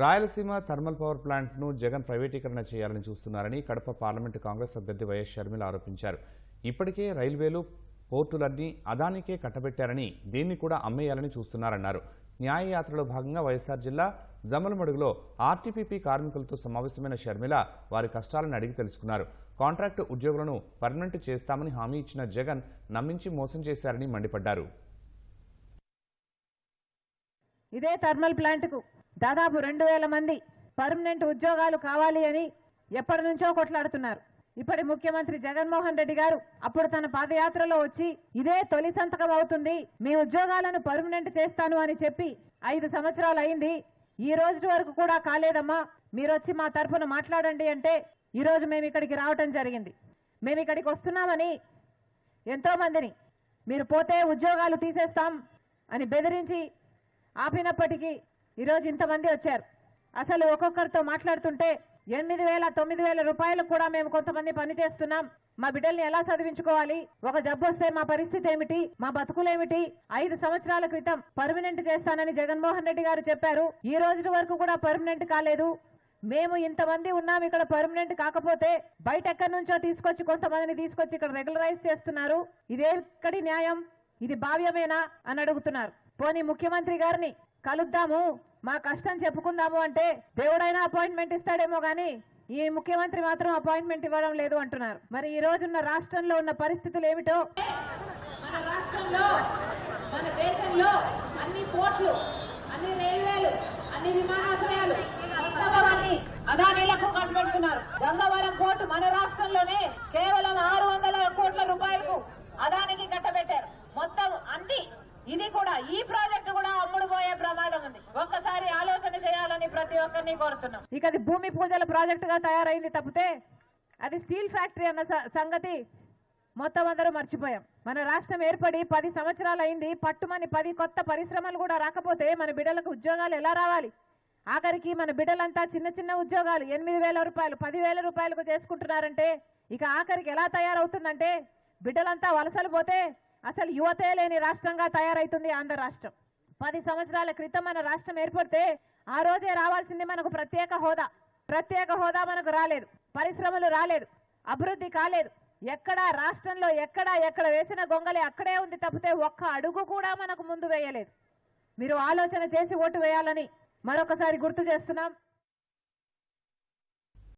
Rayalaseema thermal power ప్లాంట్ను జగన్ ప్రైవేటీకరణ చేయాలని చూస్తున్నారని కడప పార్లమెంటు కాంగ్రెస్ అభ్యర్థి వైఎస్ షర్మిల ఆరోపించారు. ఇప్పటికే రైల్వేలు పోర్టులన్నీ అదానికే కట్టబెట్టారని దీన్ని కూడా అమ్మేయాలని చూస్తున్నారన్నారు. న్యాయయాత్రలో భాగంగా వైఎస్ఆర్ జిల్లా జమలమడుగులో ఆర్టీపీపీ కార్మికులతో సమావేశమైన షర్మిల వారి కష్టాలను అడిగి తెలుసుకున్నారు. కాంట్రాక్టు ఉద్యోగులను పర్మనెంట్ చేస్తామని హామీ ఇచ్చిన జగన్ నమ్మించి మోసం చేశారని మండిపడ్డారు. ఇదే థర్మల్ ప్లాంట్కు దాదాపు రెండు వేల మంది పర్మనెంట్ ఉద్యోగాలు కావాలి అని ఎప్పటి నుంచో కొట్లాడుతున్నారు. ఇప్పటి ముఖ్యమంత్రి జగన్మోహన్ రెడ్డి గారు అప్పుడు తన పాదయాత్రలో వచ్చి ఇదే తొలి సంతకం అవుతుంది. మీ ఉద్యోగాలను పర్మనెంట్ చేస్తాను అని చెప్పి ఐదు సంవత్సరాలు అయింది. ఈ రోజు వరకు కూడా కాలేదమ్మా. మీరు వచ్చి మా తరఫున మాట్లాడండి అంటే ఈ రోజు మేము ఇక్కడికి రావటం జరిగింది. మేము ఇక్కడికి వస్తున్నామని ఎంతో మందిని మీరు పోతే ఉద్యోగాలు తీసేస్తాం అని బెదిరించి ఆపినప్పటికీ ఈరోజు ఇంతమంది వచ్చారు. అసలు ఒక్కొక్కరితో మాట్లాడుతుంటే ఎనిమిది వేల తొమ్మిది వేల రూపాయలు కూడా మేము కొంతమంది పని చేస్తున్నాం. మా బిడ్డల్ని ఎలా చదివించుకోవాలి? ఒక జబ్బు వస్తే మా పరిస్థితి ఏమిటి? మా బతుకులేమిటి? ఐదు సంవత్సరాల క్రితం పర్మనెంట్ చేస్తానని జగన్మోహన్ రెడ్డి గారు చెప్పారు. ఈ రోజు వరకు కూడా పర్మనెంట్ కాలేదు. మేము ఇంతమంది ఉన్నాం ఇక్కడ పర్మనెంట్ కాకపోతే బయట ఎక్కడి నుంచో తీసుకొచ్చి కొంతమందిని తీసుకొచ్చి ఇక్కడ రెగ్యులరైజ్ చేస్తున్నారు. ఇదే ఇక్కడి న్యాయం? ఇది భావ్యమేనా? అని అడుగుతున్నారు. పోనీ ముఖ్యమంత్రి గారిని కలుద్దాము. మా కష్టం చెప్పుకుందాము అంటే దేవుడైనా అపాయింట్మెంట్ ఇస్తాడేమో కానీ ఈ ముఖ్యమంత్రి మాత్రం అపాయింట్మెంట్ ఇవ్వడం లేదు అంటున్నారు. మరి ఈ రోజున్న రాష్ట్రంలో ఉన్న పరిస్థితులు ఏమిటో? మన రాష్ట్రంలో మన దేశంలో అన్ని పోర్ట్లు అన్ని రైల్వేలు అన్ని విమానాశ్రయాలు అదానీలకు కట్టబెడుతున్నారు. గంగవరం పోర్టు మన రాష్ట్రంలోనే కేవలం ఆరు వందల కోట్ల రూపాయలకు అదానికి కట్టబెట్టారు. మొత్తం అన్ని ఇది కూడా ఈ ప్రాజెక్టు కూడా అమ్ముడు పోయే ప్రమాదం ఉంది ఒక్కసారి ఆలోచన చేయాలని కోరుతున్నాం. ఇక అది భూమి పూజల ప్రాజెక్టుగా తయారైంది తప్పితే అది స్టీల్ ఫ్యాక్టరీ అన్న సంగతి మొత్తం అందరూ మర్చిపోయాం. మన రాష్ట్రం ఏర్పడి పది సంవత్సరాలు అయింది పట్టుమని పది కొత్త పరిశ్రమలు కూడా రాకపోతే మన బిడ్డలకు ఉద్యోగాలు ఎలా రావాలి? ఆఖరికి మన బిడ్డలంతా చిన్న చిన్న ఉద్యోగాలు ఎనిమిది వేల రూపాయలు పదివేల రూపాయలకు చేసుకుంటున్నారంటే ఇక ఆఖరికి ఎలా తయారవుతుందంటే బిడ్డలంతా వలసలు పోతే అసలు యువతే లేని రాష్ట్రంగా తయారైతుంది ఆంధ్ర రాష్ట్రం. పది సంవత్సరాల క్రితం మన రాష్ట్రం ఏర్పడితే ఆ రోజే రావాల్సింది మనకు ప్రత్యేక హోదా. ప్రత్యేక హోదా మనకు రాలేదు. పరిశ్రమలు రాలేదు. అభివృద్ధి కాలేదు. ఎక్కడ రాష్ట్రంలో ఎక్కడ ఎక్కడ వేసిన గొంగలి అక్కడే ఉంది తప్పితే ఒక్క అడుగు కూడా మనకు ముందు వేయలేదు. మీరు ఆలోచన చేసి ఓటు వేయాలని మరొకసారి గుర్తు చేస్తున్నాం.